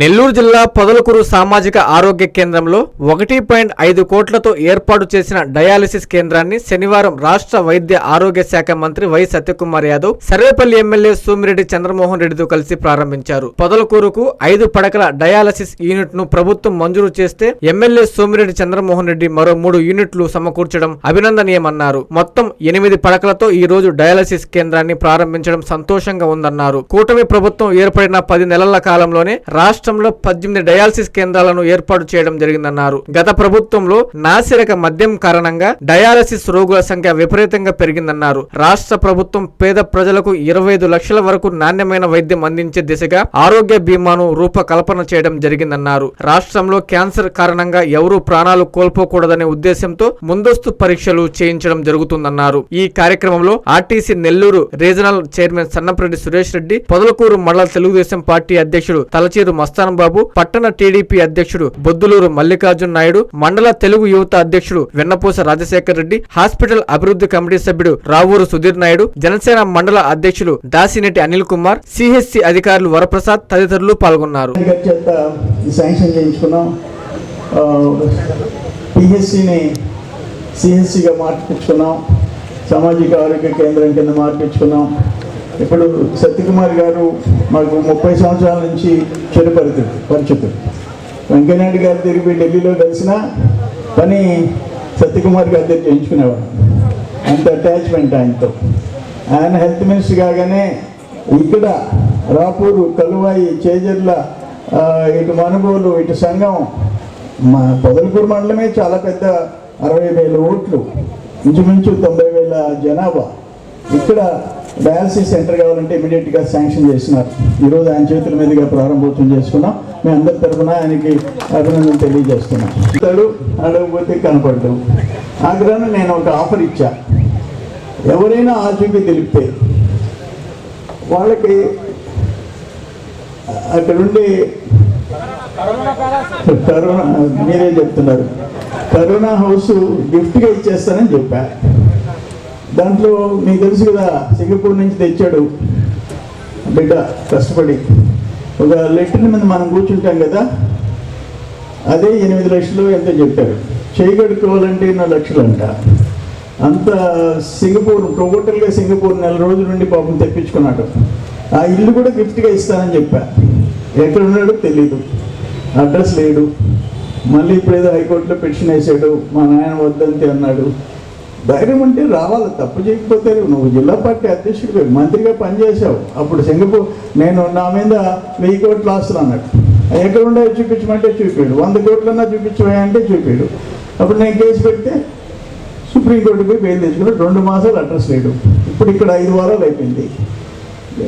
నెల్లూరు జిల్లా పొదలకూరు సామాజిక ఆరోగ్య కేంద్రంలో ఒకటి పాయింట్ ఐదు కోట్లతో ఏర్పాటు చేసిన డయాలసిస్ కేంద్రాన్ని శనివారం రాష్ట్ర వైద్య ఆరోగ్య శాఖ మంత్రి వై సత్యకుమార్ యాదవ్ సర్వేపల్లి ఎమ్మెల్యే సోమిరెడ్డి చంద్రమోహన్ రెడ్డితో కలిసి ప్రారంభించారు. పొదలకూరుకు ఐదు పడకల డయాలసిస్ యూనిట్ను ప్రభుత్వం మంజూరు చేస్తే ఎమ్మెల్యే సోమిరెడ్డి చంద్రమోహన్ రెడ్డి మరో మూడు యూనిట్లు సమకూర్చడం అభినందనీయమన్నారు. మొత్తం ఎనిమిది పడకలతో ఈ రోజు డయాలసిస్ కేంద్రాన్ని ప్రారంభించడం సంతోషంగా ఉందన్నారు. కూటమి ప్రభుత్వం ఏర్పడిన పది నెలల కాలంలోనే రాష్ట్ర రాష్ట్రంలో పద్దెనిమిది డయాలసిస్ కేంద్రాలను ఏర్పాటు చేయడం జరిగిందన్నారు. గత ప్రభుత్వంలో నాసిరక మద్యం కారణంగా డయాలసిస్ రోగుల సంఖ్య విపరీతంగా పెరిగిందన్నారు. రాష్ట్ర ప్రభుత్వం పేద ప్రజలకు ఇరవై ఐదు లక్షల వరకు నాణ్యమైన వైద్యం అందించే దిశగా ఆరోగ్య బీమాను రూపకల్పన చేయడం జరిగిందన్నారు. రాష్ట్రంలో క్యాన్సర్ కారణంగా ఎవరూ ప్రాణాలు కోల్పోకూడదనే ఉద్దేశంతో ముందస్తు పరీక్షలు చేయించడం జరుగుతుందన్నారు. ఈ కార్యక్రమంలో RTC Nellore regional chairman Sannapareddy Suresh Reddy Podalakuru మండల తెలుగుదేశం పార్టీ అధ్యక్షుడు తలచీరు మస్తాన్ బాబు పట్టణ టీడీపీ అధ్యక్షుడు బొద్దులూరు మల్లికార్జున నాయుడు మండల తెలుగు యువత అధ్యక్షుడు వెన్నపూస రాజశేఖర్ రెడ్డి హాస్పిటల్ అభివృద్ధి కమిటీ సభ్యుడు రావూరు సుధీర్ నాయుడు జనసేన మండల అధ్యక్షులు దాసినెట్టి అనిల్ కుమార్ సిహెచ్సి అధికారులు వరప్రసాద్ తదితరులు పాల్గొన్నారు. సిహెచ్సిగా మార్పించుకున్నాం సామాజిక ఆరోగ్య కేంద్రం కింద మార్పించుకున్నాం ఇప్పుడు సత్యకుమార్ గారు మాకు ముప్పై సంవత్సరాల నుంచి చెడుపరితుడు పరిచితుడు వెంకయ్యనాయుడు గారి తిరిగి ఢిల్లీలో కలిసిన పని సత్యకుమార్ గారి దగ్గర చేయించుకునేవాడు. అంత అటాచ్మెంట్ ఆయనతో. ఆయన హెల్త్ మినిస్టర్ కాగానే ఇక్కడ రాపూరు కలువాయి చేజర్ల ఇటు మనుగోలు ఇటు సంఘం మా పొదలకూరు మండలమే చాలా పెద్ద అరవై వేల ఓట్లు. ఇంచుమించు తొంభై వేల జనాభా. ఇక్కడ డయాలసిస్ సెంటర్ కావాలంటే ఇమీడియట్గా శాంక్షన్ చేసినారు ఈరోజు ఆయన చేతుల మీదుగా ప్రారంభోత్సవం చేసుకున్నాం. మీ అందరి తరఫున ఆయనకి అభినందన తెలియజేస్తున్నాం. ఇతడు అడగపోతే కనపడ్డు ఆగ్రహం నేను ఒక ఆఫర్ ఇచ్చా. ఎవరైనా ఆచూకీ తెలిపితే వాళ్ళకి అక్కడుండి కరోనా మీరే చెప్తున్నారు. కరోనా హౌస్ గిఫ్ట్గా ఇచ్చేస్తానని చెప్పారు దాంట్లో మీకు తెలుసు కదా సింగపూర్ నుంచి తెచ్చాడు బిడ్డ కష్టపడి. ఒక లెటర్ మీద మనం కూర్చుంటాం కదా అదే ఎనిమిది లక్షలు ఎంతో చెప్పారు. చేయగడుకోవాలంటే ఎన్నో లక్షలు అంట అంత సింగపూర్ టోటల్గా సింగపూర్ నెల రోజుల నుండి పాపం తెప్పించుకున్నాడు. ఆ ఇల్లు కూడా గిఫ్ట్గా ఇస్తానని చెప్పా. ఎక్కడ ఉన్నాడో తెలీదు. అడ్రస్ లేడు మళ్ళీ ఇప్పుడు ఏదో హైకోర్టులో పెన్షన్ వేసాడు. మా నాయన వద్దంతే అన్నాడు. ధైర్యం అంటే రావాలి తప్పు చేయకపోతే నువ్వు జిల్లా పార్టీ అధ్యక్షుడివి మంత్రిగా పనిచేసావు అప్పుడు సింగపూర్ నేను నా మీద వెయ్యి కోట్లు ఆస్తులు అన్నాడు. ఎక్కడ ఉండే చూపించమంటే చూపాడు వంద కోట్లన్నా చూపించమంటే చూపాడు అప్పుడు నేను కేసు పెడితే సుప్రీంకోర్టు పోయి బెయిల్ తెచ్చుకున్నాడు రెండు మాసాలు అడ్రస్ లేడు ఇప్పుడు ఇక్కడ ఐదు వారాలు అయిపోయింది.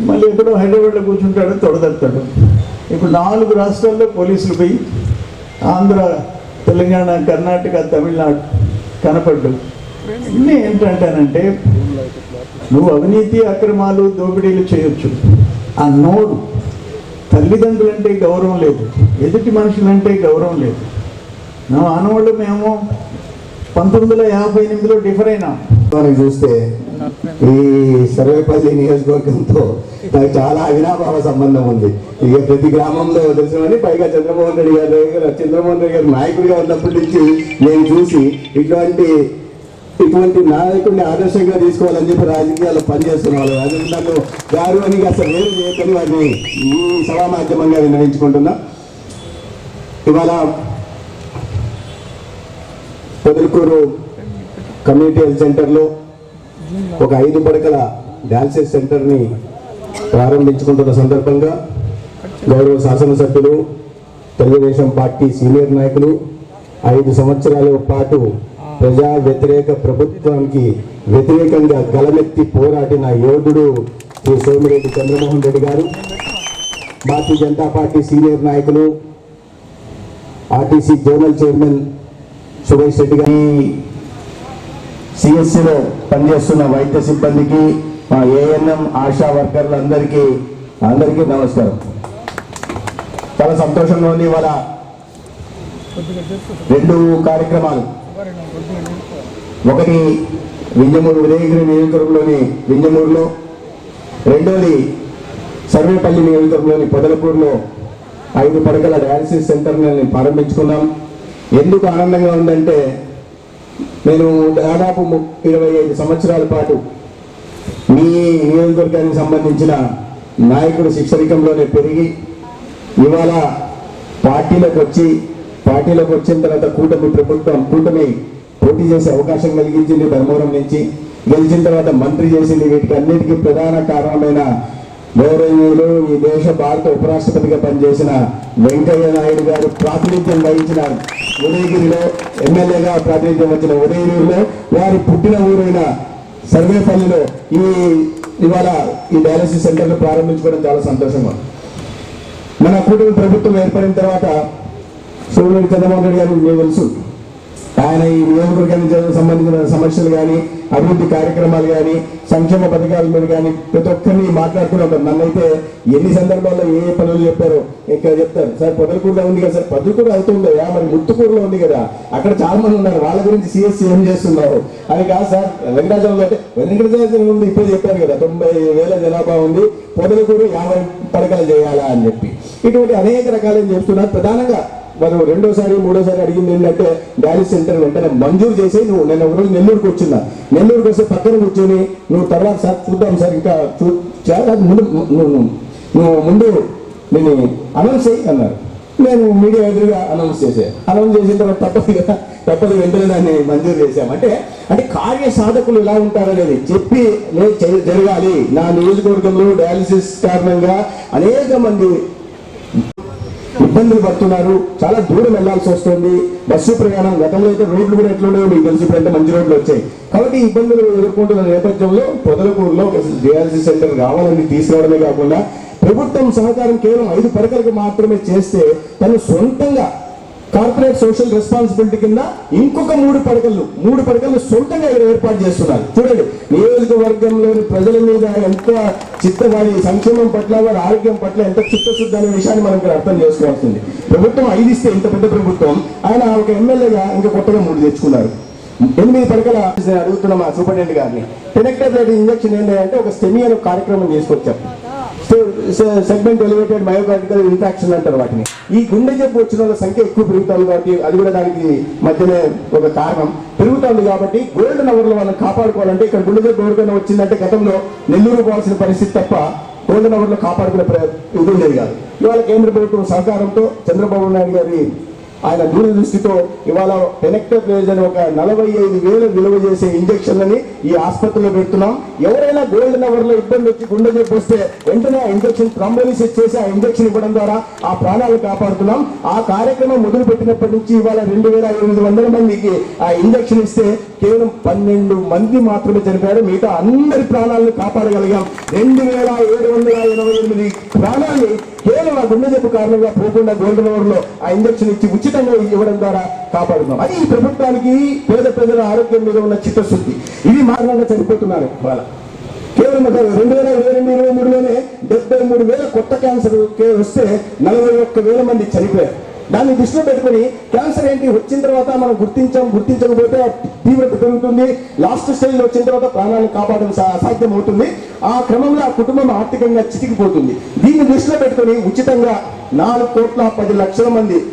మళ్ళీ ఎక్కడో హైదరాబాద్లో కూర్చుంటాడు తొడదడతాడు. ఇప్పుడు నాలుగు రాష్ట్రాల్లో పోలీసులు పోయి ఆంధ్ర తెలంగాణ కర్ణాటక తమిళనాడు కనపడ్డు ఇన్ని ఏంటంటానంటే నువ్వు అవినీతి అక్రమాలు దోపిడీలు చేయొచ్చు. ఆ నోరు తల్లిదండ్రులంటే గౌరవం లేదు. ఎదుటి మనుషులంటే గౌరవం లేదు. నా ఆనవాళ్ళు మేము పంతొమ్మిది వందల యాభై ఎనిమిదిలో డిఫర్ అయినాం. మనకి చూస్తే ఈ సర్వేపల్లి నియోజకవర్గంతో నాకు చాలా అవినాభావ సంబంధం ఉంది. ఇక ప్రతి గ్రామంలో తెలిసినవని పైగా చంద్రమోహన్ రెడ్డి గారి దగ్గర చంద్రమోహన్ రెడ్డి గారు నాయకుడిగా ఉన్నప్పటి నుంచి నేను చూసి ఇటువంటి ఇటువంటి నాయకుడిని ఆదర్శంగా తీసుకోవాలని చెప్పి రాజకీయాల్లో పనిచేస్తున్న వాళ్ళు అది నన్ను గారు అని అసలు వేరు చేయకని వారిని ఈ సభా మాధ్యమంగా విన్నవించుకుంటున్నా ఇవాళ పొదలకూరు కమ్యూనిటీ హెల్త్ సెంటర్లో ఒక ఐదు పడకల డయాలసిస్ సెంటర్ని ప్రారంభించుకుంటున్న సందర్భంగా గౌరవ శాసనసభ్యులు తెలుగుదేశం పార్టీ సీనియర్ నాయకులు ఐదు సంవత్సరాల పాటు ప్రజా వ్యతిరేక ప్రభుత్వానికి వ్యతిరేకంగా గలమెత్తి పోరాడిన యోధుడు శ్రీ సోమిరెడ్డి చంద్రమోహన్ రెడ్డి గారు భారతీయ జనతా పార్టీ సీనియర్ నాయకులు RTC zonal chairman Suresh Reddy గారి. సిఎస్సిలో పనిచేస్తున్న వైద్య సిబ్బందికి మా ఏఎన్ఎం ఆశా వర్కర్లందరికీ అందరికీ నమస్కారం. చాలా సంతోషంగా ఉంది ఇవాళ రెండు కార్యక్రమాలు. ఒకటి వింజమూరు ఉదయగిరి నియోజకవర్గంలోని వింజమూరులో రెండోది సర్వేపల్లి నియోజకవర్గంలోని పొదలపూర్లో ఐదు పడకల డయాలసిస్ సెంటర్ని ప్రారంభించుకున్నాం. ఎందుకు ఆనందంగా ఉందంటే నేను దాదాపు ఇరవై ఐదు సంవత్సరాల పాటు మీ నియోజకవర్గానికి సంబంధించిన నాయకుడు శిక్షరికంలోనే పెరిగి ఇవాళ పార్టీలోకి వచ్చి పార్టీలోకి వచ్చిన తర్వాత కూటమి ప్రభుత్వం కూటమి పోటీ చేసే అవకాశం కలిగించింది ధర్మవరం నుంచి. గెలిచిన తర్వాత మంత్రి చేసింది వీటికి అన్నిటికీ ప్రధాన కారణమైన గౌరవీయులు ఈ దేశ భారత ఉపరాష్ట్రపతిగా పనిచేసిన వెంకయ్య నాయుడు గారు ప్రాతినిధ్యం వహించిన ఉదయగిరిలో ఎమ్మెల్యేగా ప్రాతినిధ్యం వచ్చిన ఉదయగిరిలో వారి పుట్టిన ఊరైన సర్వేపల్లిలో ఈ ఇవాళ ఈ డయాలసిస్ సెంటర్ను ప్రారంభించుకోవడం చాలా సంతోషంగా మన కూటమి ప్రభుత్వం ఏర్పడిన తర్వాత సోమేరు చంద్రబాబు నాయుడు గారు మీకు తెలుసు. ఆయన ఈ నియోజకవర్గానికి సంబంధించిన సమస్యలు కానీ అభివృద్ధి కార్యక్రమాలు కానీ సంక్షేమ పథకాల మీద కానీ ప్రతి ఒక్కరిని మాట్లాడుతూనే ఉంటారు నన్నైతే ఎన్ని సందర్భాల్లో ఏ పనులు చెప్పారో ఇక్కడ చెప్తారు. సార్ పొదలకూరులో ఉంది కదా సార్? పొదలకూరు అవుతుందా మరి ముత్తుకూరులో ఉంది కదా? అక్కడ చాలా మంది ఉన్నారు. వాళ్ళ గురించి సిఎస్సి ఏం చేస్తున్నారు? అని కాదు సార్ వెంకటాచలంలో అంటే వెంకటాచలం ఉంది ఇప్పుడు చెప్పారు కదా తొంభై వేల జనాభా ఉంది. పొదలకూరు యాభై పడకలు చేయాలా అని చెప్పి. ఇటువంటి అనేక రకాలు చెప్తున్నారు ప్రధానంగా మనం రెండోసారి మూడోసారి అడిగింది ఏంటంటే డాలీ సెంటర్ వెంటనే మంజూరు చేసి నువ్వు నేను ఒక రోజు నెల్లూరుకు వచ్చిందా నెల్లూరుకి వస్తే పక్కన కూర్చొని నువ్వు తర్వాత సార్ చూద్దాం సార్ ఇంకా చూ చాలా ముందు నువ్వు నువ్వు- ముందు నేను అనౌన్స్ చేయి అన్నారు. నేను మీడియా ఎదురుగా అనౌన్స్ చేశాను అనౌన్స్ చేసిన తర్వాత తప్పదు కదా తప్పదు వెంటనే దాన్ని మంజూరు చేశాం. అంటే అంటే కార్య సాధకులు ఎలా ఉంటారనేది చెప్పి నేను జరగాలి. నా నియోజకవర్గంలో డయాలసిస్ కారణంగా అనేక మంది ఇబ్బందులు పడుతున్నారు. చాలా దూరం వెళ్ళాల్సి వస్తుంది. బస్సు ప్రయాణం గతంలో అయితే రోడ్లు కూడా ఎట్లున్నాయో మీకు తెలిసి ఇప్పుడంటే మంచి రోడ్లు వచ్చాయి. కాబట్టి ఇబ్బందులు ఎదుర్కొంటున్న నేపథ్యంలో పొదలకూరులో జేఆర్సీ సెంటర్ రావాలని తీసుకురావడమే కాకుండా ప్రభుత్వం సహకారం కేవలం ఐదు పడకలకు మాత్రమే చేస్తే తను సొంతంగా కార్పొరేట్ సోషల్ రెస్పాన్సిబిలిటీ కింద ఇంకొక మూడు పడకలు మూడు పడకలు సొంతంగా ఇక్కడ ఏర్పాటు చేస్తున్నారు. చూడండి నియోజకవర్గంలోని ప్రజల మీద ఎంత చిత్తవారి సంక్షేమం పట్ల వారి ఆరోగ్యం పట్ల ఎంత చిత్తశుద్ధి అనే విషయాన్ని మనం ఇక్కడ అర్థం చేసుకోవాల్సింది. ప్రభుత్వం ఐదు ఇస్తే ఇంత పెద్ద ప్రభుత్వం ఆయన ఒక ఎమ్మెల్యేగా ఇంకా కొత్తగా మూడు తెచ్చుకున్నారు. ఎనిమిది పడకల నేను అడుగుతున్న మా సూపరింటెండెంట్ గారిని టెనెక్టర్ ఇంజక్షన్ ఏంటంటే అంటే ఒక సెమియర్ అనే కార్యక్రమం తీసుకొచ్చాం సెగ్మెంట్ ఎలివేటెడ్ మయోకార్డికల్ ఇంట్రాక్షన్ అంటారు వాటిని. ఈ గుండె జబ్బు వచ్చిన వాళ్ళ సంఖ్య ఎక్కువ పెరుగుతుంది కాబట్టి అది కూడా దానికి మధ్యనే ఒక కారణం. పెరుగుతుంది కాబట్టి గోల్డెన్ అవర్లో వాళ్ళని కాపాడుకోవాలంటే ఇక్కడ గుండె జబ్బు ఎవరికైనా వచ్చిందంటే గతంలో నెల్లూరు పోవాల్సిన పరిస్థితి తప్ప గోల్డెన్ అవర్లో కాపాడుకునే ప్ర- ఇది ఉండేది కాదు. ఇవాళ కేంద్ర ప్రభుత్వం సహకారంతో చంద్రబాబు నాయుడు గారి ఆయన దూరదృష్టితో ఇవాళ టెనెక్టర్ అని ఒక నలభై ఐదు వేలు విలువ చేసే ఇంజక్షన్లని ఈ ఆసుపత్రిలో పెడుతున్నాం. ఎవరైనా గోల్డెన్ అవర్లో ఇబ్బంది వచ్చి గుండె జబ్బు వస్తే వెంటనే ఆ ఇంజక్షన్ థ్రంబోలిసిస్ చేసి ఆ ఇంజక్షన్ ఇవ్వడం ద్వారా ఆ ప్రాణాలు కాపాడుతున్నాం. ఆ కార్యక్రమం మొదలు పెట్టినప్పటి నుంచి ఇవాళ రెండు వేల ఎనిమిది వందల మందికి ఆ ఇంజక్షన్ ఇస్తే కేవలం పన్నెండు మంది మాత్రమే చనిపోయారు. మిగతా అందరి ప్రాణాలను కాపాడగలిగాం. రెండు వేల ఏడు వందల ఎనభై ఎనిమిది ప్రాణాలని కేవలం ఆ గుండె జబ్బు కారణంగా పోకుండా గోల్డెన్ అవర్లో ఆ ఇంజక్షన్ ఇచ్చి ఉచితంగా ఇవ్వడం ద్వారా కాపాడుతున్నాం. అది ఈ ప్రభుత్వానికి పేద ప్రజల ఆరోగ్యం మీద ఉన్న చిత్తశుద్ధి. ఇది మారణంగా చనిపోతున్నారు వాళ్ళ కేవలం ఒక రెండు వేల ఇరవై రెండు ఇరవై మూడులోనే డెబ్బై మూడు వేల కొత్త క్యాన్సర్ కే- వస్తే నలభై ఒక్క వేల మంది చనిపోయారు. దాన్ని దృష్టిలో పెట్టుకుని క్యాన్సర్ ఏంటి వచ్చిన తర్వాత మనం గుర్తించాం గుర్తించకపోతే తీవ్రత పెరుగుతుంది. లాస్ట్ స్టేజ్లో వచ్చిన తర్వాత ప్రాణాలను కాపాడడం సా- అసాధ్యం అవుతుంది ఆ క్రమంలో ఆ కుటుంబం ఆర్థికంగా చితికిపోతుంది. దీన్ని దృష్టిలో పెట్టుకుని ఉచితంగా నాలుగు కోట్ల పది లక్షల మంది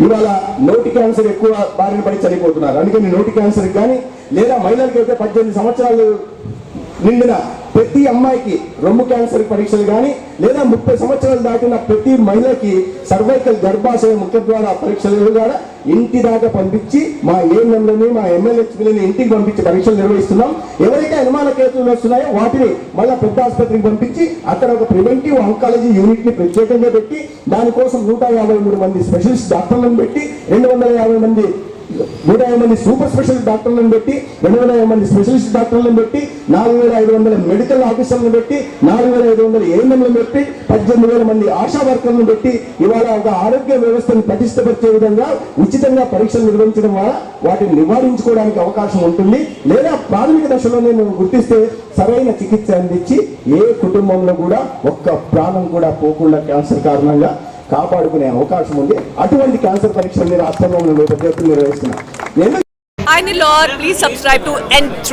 ఇవాళ నోటి క్యాన్సర్ ఎక్కువ బారిన పడి చనిపోతున్నారు. అందుకని నోటి క్యాన్సర్ కానీ లేదా మహిళలకి అయితే పద్దెనిమిది సంవత్సరాలు నిండిన ప్రతి అమ్మాయికి రొమ్ము క్యాన్సర్ పరీక్షలు కానీ లేదా ముప్పై సంవత్సరాలు దాటిన ప్రతి మహిళకి సర్వైకల్ గర్భాశయ ముఖ ద్వారా పరీక్షలు ద్వారా ఇంటి దాకా పంపించి మా ఏఎంలని మా ఎమ్మెల్యేని ఇంటికి పంపించి పరీక్షలు నిర్వహిస్తున్నాం. ఎవరైతే అనుమాన కేసులు వస్తున్నాయో వాటిని మళ్ళా పెద్ద ఆసుపత్రికి పంపించి అక్కడ ఒక ప్రివెంటివ్ ఆంకాలజీ యూనిట్ని ప్రత్యేకంగా పెట్టి దానికోసం నూట యాభై మూడు మంది స్పెషలిస్ట్ డాక్టర్లను పెట్టి రెండు వందల యాభై మంది నూట యాభై మంది సూపర్ స్పెషలిస్ట్ డాక్టర్లను పెట్టి రెండు వేల యాభై మంది స్పెషలిస్ట్ డాక్టర్లను పెట్టి నాలుగు వేల ఐదు వందల మెడికల్ ఆఫీసర్లను పెట్టి నాలుగు వేల ఐదు వందల ఏఎంఎంలను పెట్టి పద్దెనిమిది వేల మంది ఆశా వర్కర్లను పెట్టి ఇవాళ ఒక ఆరోగ్య వ్యవస్థను పటిష్టపరిచే విధంగా ఉచితంగా పరీక్షలు నిర్వహించడం వల్ల వాటిని నివారించుకోవడానికి అవకాశం ఉంటుంది. లేదా ప్రాథమిక దశలోనే నువ్వు గుర్తిస్తే సరైన చికిత్స అందించి ఏ కుటుంబంలో కూడా ఒక్క ప్రాణం కూడా పోకుండా క్యాన్సర్ కారణంగా కాపాడుకునే అవకాశం ఉంది. అటువంటి క్యాన్సర్ పరీక్షల్ని రాష్ట్రంలో మేము పెద్ద ఎత్తున నిర్వహిస్తున్నాం ఎందుకు? Hi Nilor, please subscribe to N3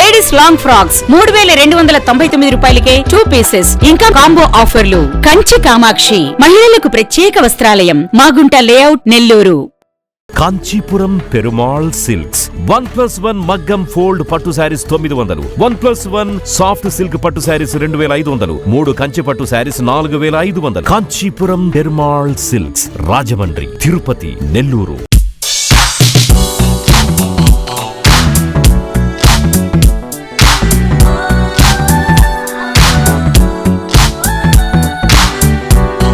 ladies long frocks మూడు వేల రెండు వందల తొంభై తొమ్మిది రూపాయలకే టూ పీసెస్ ఇంకా కాంబో ఆఫర్లు కంచి కామాక్షి. మహిళలకు ప్రత్యేక వస్త్రాలయం. Magunta layout Nellore. Kanchipuram Perumal silks. One plus one మగ్గం ఫోల్డ్ పట్టు శారీస్ తొమ్మిది వందలు. One plus one soft silk పట్టు శారీస్ రెండు వేల ఐదు వందలు. మూడు కంచి పట్టు శారీస్ నాలుగు వేల ఐదు వందలు. కాంచీపురం పెరుమాళ్ సిల్క్స్. రాజమండ్రి తిరుపతి నెల్లూరు.